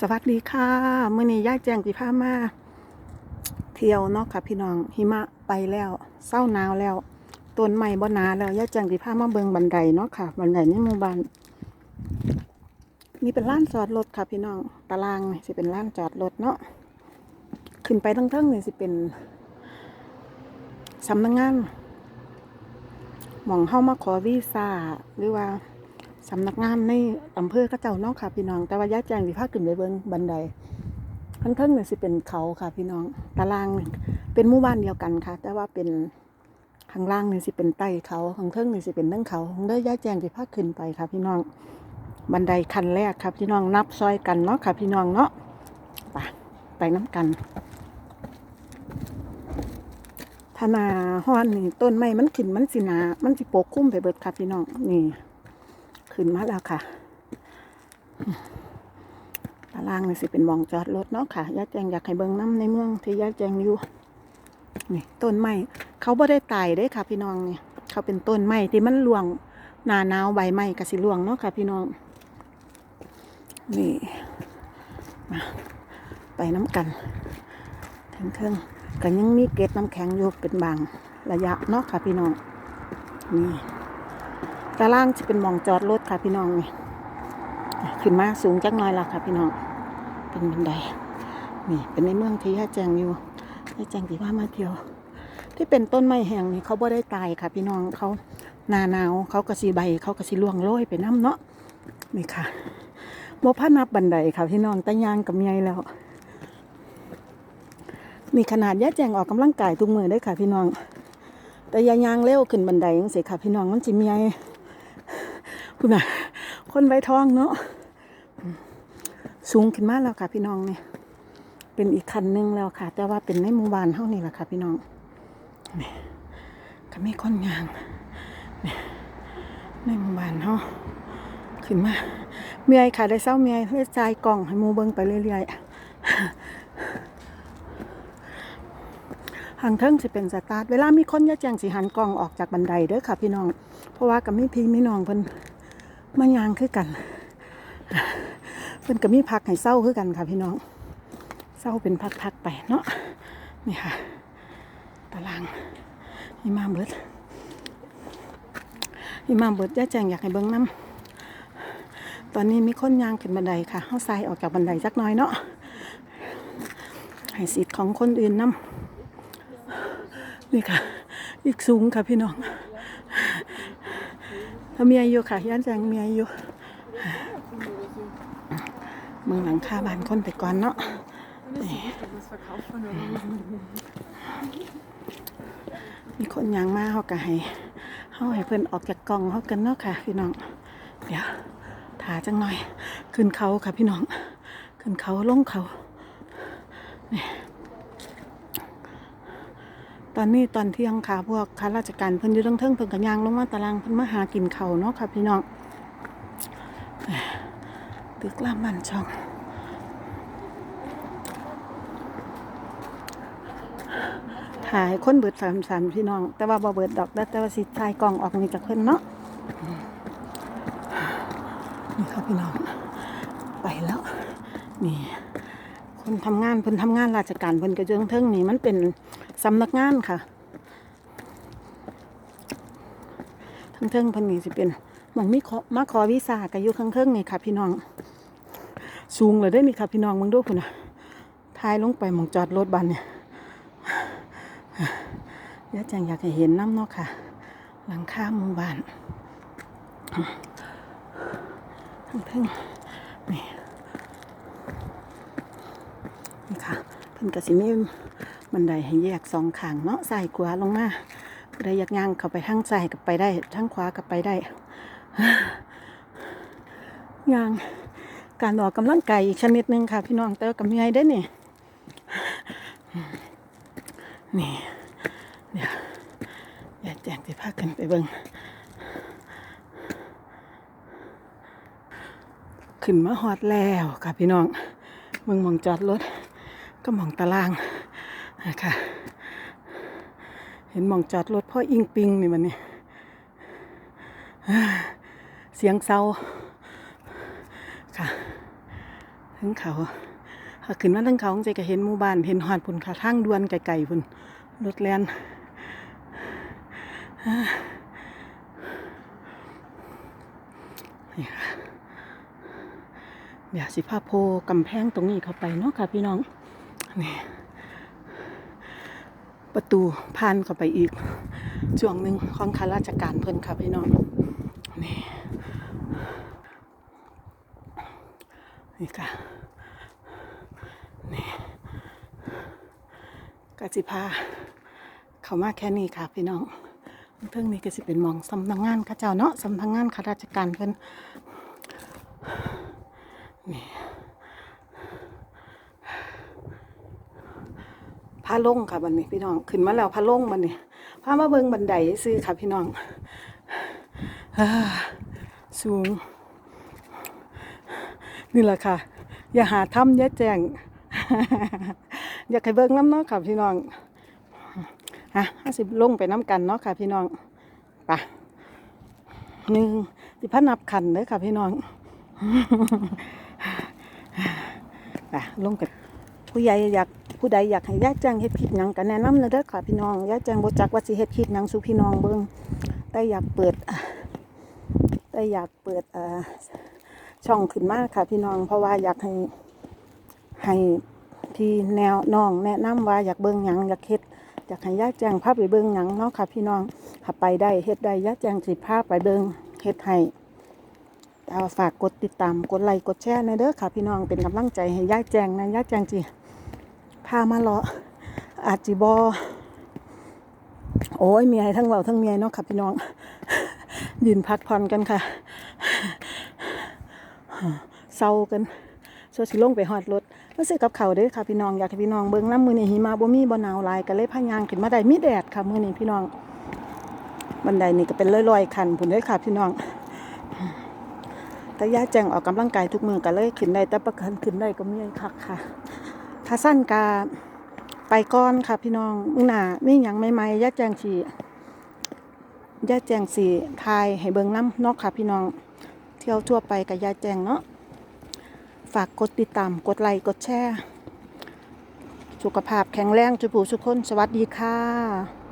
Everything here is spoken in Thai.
สวัสดีค่ะเมื่อนี้ย่าแจงจีพามา เที่ยวเนาะค่ะพี่น้องหิมะไปแล้วเศร้าหนาวแล้วต้นไม้บ่หนาแล้วย่าแจงจีพามาเบิงบันไดเนาะค่ะ บันไดในหมู่บ้านนี่เป็นล้านจอดรถค่ะพี่น้องตารางนี่สิเป็นล้านจอดรถเนาะขึ้นไปทั้งเทิงนี่สิเป็นสำนักงานหมองเข้ามาขอวีซ่าหรือว่า สำนักงานในอำเภอก็เจ้าเนอกค่ะพี่น้อง แต่ว่าย่าแจงสิพาคขึ้นไปเบิ่งบันไดข้างเทิงเนี่ยสิเป็นเขาค่ะ พี่น้อง ตารางเนี่ยเป็นหมู่บ้านเดียวกันค่ะ แต่ว่าเป็นข้างล่างเนี่ยสิเป็นใต้เขาข้างเทิงเนี่ยสิเป็นเทิงเขาเด้อย่าแจงสิพาคขึ้นไปค่ะ พี่น้อง บันไดคันแรกค่ะพี่น้องนับซอยกันเนาะค่ะ พี่น้องเนาะไปไปน้ำกันธนาฮ้อนนี่ต้นไม้มันขึ้นมันสิหนา มันสิปกคลุมไปเบิดค่ะพี่น้องนี่ ขึ้นมาแล้วค่ะตารางนี่สิเป็นมองจอดรถเนาะค่ะย่าแจงอยากให้เบิ่งน้ำในเมืองที่ย่าแจงอยู่นี่ต้นไม้เขาบ่ได้ตายเด้ค่ะ พี่น้องเนี่ยเขาเป็นต้นไม้ที่มันรวงหนาหนาวใบไม้ก็สิรวงเนาะค่ะ พี่น้อง นี่มาไปน้ำกันถึงเครื่องก็ยังมีเกล็ดน้ำแข็งอยู่เป็นบางระยะเนาะค่ะ พี่น้องนี่ ตารางจะเป็นมองจอดรถค่ะพี่น้องนี่ขึ้นมาสูงจักหน่อยละค่ะพี่น้อง เป็นบันได นี่เป็นในเมืองที่ย่าแจงอยู่ย่าแจงที่ว่ามาเที่ยว ที่เป็นต้นไม้แห้งนี่เขาบ่ได้ตายค่ะ พี่น้องเขาหนาหนาวเขากระสีใบเขากระสีล่วงโรยไปน้ำเนาะนี่ค่ะโมพานับบันไดค่ะพี่น้องตะยางกับเมียแล้วนี่ขนาดย่าแจงออกกำลังกายทุกมือได้ค่ะพี่น้อง แต่ยายางเร็วขึ้นบันไดยังเสียค่ะพี่น้องมันจิมีไคุณน่ะ คนไว้ท้องเนาะสูงขึ้นมากแล้วค่ะพี่น้องเนี่ยเป็นอีกคันหนึงแล้วค่ะ แต่ว่าเป็นในหมู่บ้านเท่านี้แหละค่ะพี่น้องนี่ก็มีคนยางนี่ในหมู่บ้านเฮาขึ้นมาเมียค่ะได้เศร้าเมียได้จ่ายกล่องให้มูเบิ้งไปเรื่อยๆหางเทิงสิเป็นสตาร์ทเวลามีคนอยาแจงสิหันกล้องออกจากบันไดเด้อค่ะพี่น้อง เพราะว่ากับมีพี่มีน้องเพิ่น มายางคือกันเพิ่นก็มีพักให้เศร้าคือกันค่ะพี่น้องเศร้าเป็นพักๆไปเนาะนี่ค่ะ ตารางอิมามเบิดอิมามเบิดย่าแจงอยากให้เบิ่งน้ำตอนนี้มีคนยางขึ้นบันไดค่ะเฮาทรายออกจากบันไดจักน้อยเนาะให้สิทธิ์ของคนอื่นน้ำนี่ค่ะ อีกสูงค่ะพี่น้อง ถ้ามียอายุค่ะย่านแจงเมียอายุเมืองหลังคาบ้านคนแต่ก่อนเนาะมีคนยางมาเขาก็ให้เขาให้เพิ่อนออกจากกล่องเขากันเนาะค่ะ พี่น้อง เดี๋ยวถาจังหน่อย ขึ้นเขาค่ะพี่น้อง ขึ้นเขาลงเขา ตอนนี้ตอนเที่ยงค่ะพวกข้าราชการเพิ่นอยู่เทิงเพิ่นก็ย่างลงมาตารางเพิ่นมาหากินเขาเนาะค่ะพี่น้องตึกลามบ้นช่องถ่ายคนเบิดสามสันพี่น้อง แต่ว่าบ่เบิดดอกแต่แต่ว่าสิถ่ายกล่องออกนี่จากเพิ่นเนาะนี่ค่ะพี่น้องไปแล้วนี่คนทำงานเพิ่นทำงานราชการเพิ่นกระเจิงเทิงนี่มันเป็น สำนักงานค่ะ ทั้งเทิงพิ่นนี่สิเป็นหมองมีขอมาขอวีซ่าก็อยู่ข้างเทิงนี่ค่ะ พี่น้อง สูงเลยได้อนี่ค่ะ พี่น้องมึงดูพุ่นน่ะทายลงไปมองจอดรถบันเนี่ยยายแจังอยากให้เห็นน้ำเนาะค่ะ หลังคาหมู่บ้านทั้งเทิงนี่นี่ค่ะเพิ่นก็สิมี บันไดให้แยกสองขางเนาะซ้ายขวาลงมาผู้ยากย่างเข้าไปทางซ้ายก็ไปได้ทางขวาก็ไปได้ย่างการออกกำลังกายอีกชนิดหนึ่งค่ะ พี่น้องแต่ว่ากับเมียได้อนี่ยนี่เดี๋ยวอย่าแจ้งสิพากันไปเบิงขึ้นมาฮอดแล้วค่ะพี่น้องเมืองมองจอดรถก็มองตาราง นะคะเห็นมองจอดรถพ่ออิงปิงนี่มันนี่เสียงเศร้าค่ะถึงเขาขึ้นมาทั้งเขาใจก็เห็นหมู่บ้านเห็นหอดพุ่นค่ะทางด่วนไกลๆพุ่นรถแล่นนี่ค่ะเดี๋ยวสิพาโพกำแพงตรงนี้เข้าไปเนาะค่ะพี่น้องนี่ ประตูผ่านเข้าไปอีกช่วงหนึ่งของข้าราชการเพิ่นค่ะพี่น้องนี่นี่ค่ะนี่กสิพาเขามาแค่นี้ค่ะพี่น้องเทิงนี้ก็สิเป็นมองสำนักงานข้าเจ้าเนาะสำนักงานข้าราชการเพิ่นนี่ พาล่งค่ะบันนี้พี่น้องขึ้นมาแล้วพาล่งบันนี้พามาเบิงบันไดซื้อค่ะพี่น้องอสูง นี่แหละค่ะ อย่าหาทำอย่าแจงอยากให้เบิงน้ำเนาะค่ะพี่น้องฮะห้าสิบลงไปน้ำกันเนาะค่ะพี่น้องปะหนึ่งสิพันนับขันเลยค่ะพี่น้องไปลงกันผู้ใหญ่อยาก ผู้ใดอยากให้ยาแจ้งเฮ็ดคลิปหยังกันแนะนำเลยเด้อค่ะพี่น้องยาแจ้งบ่จักว่าสิเฮ็ดคลิปหยังสู่พี่น้องเบิ่งแต่อยากเปิดแต่อยากเปิดเอ่อช่องขึ้นมาค่ะ พี่น้องเพราะว่าอยากให้ให้ที่แนวน้องแนะนำว่าอยากเบิ่งหยังอยากเฮ็ดอยากให้ยาแจ้งพาไปเบิ่งหยังเนาะค่ะ พี่น้องถ้าไปได้เฮ็ดได้ยาแจ้งสิพาไปเบิ่งเฮ็ดให้เอาฝากกดติดตามกดไลค์กดแชร์ในเด้อค่ะ พี่น้องเป็นกำลังใจให้ย่าแจงนะย่าแจงจี พามาเลาะอาจจิบอโอ้ยเมียทั้งเราทั้งเมียเนาะค่ะพี่น้อง ยืนพักผ่อนกันค่ะเศร้ากันโซสิลงไปหอดรถมาซื้อกับเขาเด้อค่ะพี่น้องอยากให้พี่น้องเบิ่งน้ำมือนี่หิมะบ่มีบ่หนาวลายก็เลยพายางขึ้นมาได้มีแดดค่ะมือนี้พี่น้อง บันไดนี่ก็เป็นลอยๆคันพุ่นเด้ค่ะพี่น้องแต่ย่าแจงออกกำลังกายทุกมือก็เลยขึ้นได้แต่ประกันขึ้นได้ก็มีคักค่ะ ถ้าสั้นกาไปก้อนค่ะ พี่น้องมื้อหน้ามีหยังใหม่ย่าแจงสีย่าแจงสีทายให้เบิงน้ำนอกค่ะ พี่น้อง เที่ยวทั่วไปกับย่าแจงเนาะฝากกดติดตามกดไลค์กดแชร์สุขภาพแข็งแรงจุผูสุขคนสวัสดีค่ะ